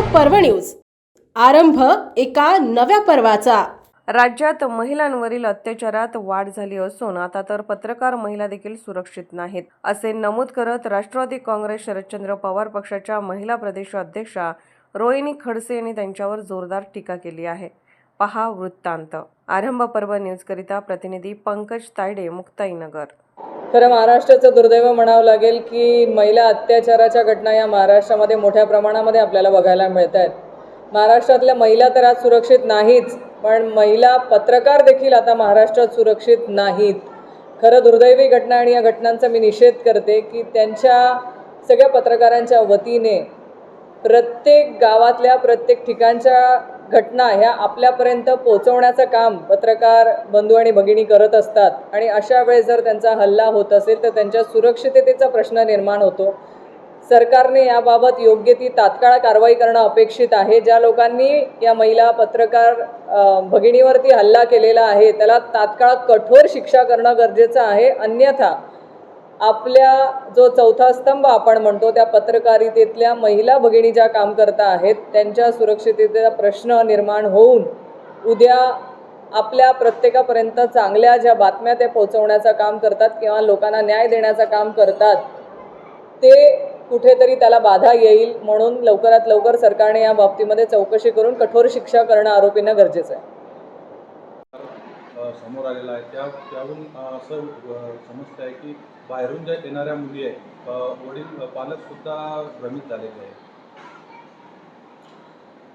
पर्व न्यूज. आरंभ एका नव्या पर्वाचा. राज्यात महिलांवरील अत्याचारात वाढ झाली असून आता तर पत्रकार महिला देखील सुरक्षित नाहीत असे नमूद करत राष्ट्रवादी काँग्रेस शरदचंद्र पवार पक्षाच्या महिला प्रदेश अध्यक्षा रोहिणी खडसे यांनी त्यांच्यावर जोरदार टीका केली आहे. पहा वृत्तांत. आरंभ पर्व न्यूजकरिता प्रतिनिधी पंकज तायडे मुक्ताईनगर. खरं महाराष्ट्राचं दुर्दैव म्हणावं लागेल की महिला अत्याचाराच्या घटना या महाराष्ट्रामध्ये मोठ्या प्रमाणामध्ये आपल्याला बघायला मिळत आहेत महाराष्ट्रातल्या महिला तर आज सुरक्षित नाहीच पण महिला पत्रकार देखील आता महाराष्ट्रात सुरक्षित नाहीत. खरं दुर्दैवी घटना आणि या घटनांचा मी निषेध करते की त्यांच्या सगळ्या पत्रकारांच्या वतीने प्रत्येक गावातल्या प्रत्येक ठिकाणच्या घटना ह्या आपल्यापर्यंत पोहोचवण्याचं काम पत्रकार बंधू आणि भगिनी करत असतात. आणि अशा वेळेस जर त्यांचा हल्ला होत असेल तर त्यांच्या सुरक्षिततेचा प्रश्न निर्माण होतो. सरकारने याबाबत योग्य ती तात्काळ कारवाई करणं अपेक्षित आहे. ज्या लोकांनी या महिला पत्रकार भगिनीवरती हल्ला केलेला आहे त्याला तात्काळ कठोर शिक्षा करणं गरजेचं आहे. अन्यथा आपल्या जो चौथा स्तंभ आपण म्हणतो त्या पत्रकारितेतल्या महिला भगिनी ज्या काम करता आहेत त्यांच्या सुरक्षिततेचा प्रश्न निर्माण होऊन उद्या आपल्या प्रत्येकापर्यंत चांगल्या ज्या बातम्या ते पोहोचवण्याचं काम करतात किंवा लोकांना न्याय देण्याचं काम करतात ते कुठेतरी त्याला बाधा येईल म्हणून लवकरात लवकर सरकारने या बाबतीमध्ये चौकशी करून कठोर शिक्षा करणं आरोपींना गरजेचं आहे. समोर आलेला आहे. त्या त्यावरून असं समजतं आहे की बाहेरून ज्या येणाऱ्या मुली आहेत वडील पालकसुद्धा भ्रमित झालेले आहेत.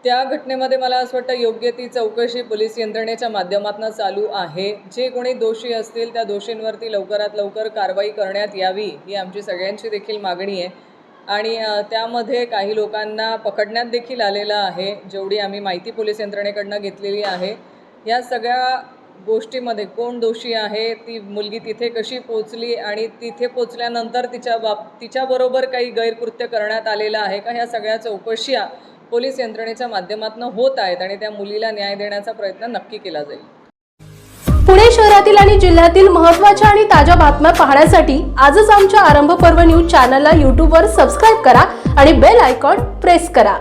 त्या घटनेमध्ये मला असं वाटतं योग्य ती चौकशी पोलीस यंत्रणेच्या माध्यमातून चालू आहे. जे कोणी दोषी असतील त्या दोषींवरती लवकरात लवकर कारवाई करण्यात यावी ही आमची सगळ्यांची देखील मागणी आहे. आणि त्यामध्ये काही लोकांना पकडण्यात देखील आलेलं आहे जेवढी आम्ही माहिती पोलीस यंत्रणेकडनं घेतलेली आहे. या सगळ्या गोष्टीमध्ये कोण दोषी आहे ती मुलगी तिथे कशी पोचली आणि तिथे पोचल्यानंतर तिच्या बाब तिच्याबरोबर काही गैरकृत्य करण्यात आलेलं आहे का? ह्या सगळ्या चौकशा पोलीस यंत्रणेच्या माध्यमातून होत आहेत आणि त्या मुलीला न्याय देण्याचा प्रयत्न नक्की केला जाईल. पुणे शहरातील आणि जिल्ह्यातील महत्त्वाच्या आणि ताज्या बातम्या पाहण्यासाठी आजच आमच्या आरंभ पर्व न्यूज चॅनलला यूट्यूबवर सबस्क्राईब करा आणि बेल आयकॉन प्रेस करा.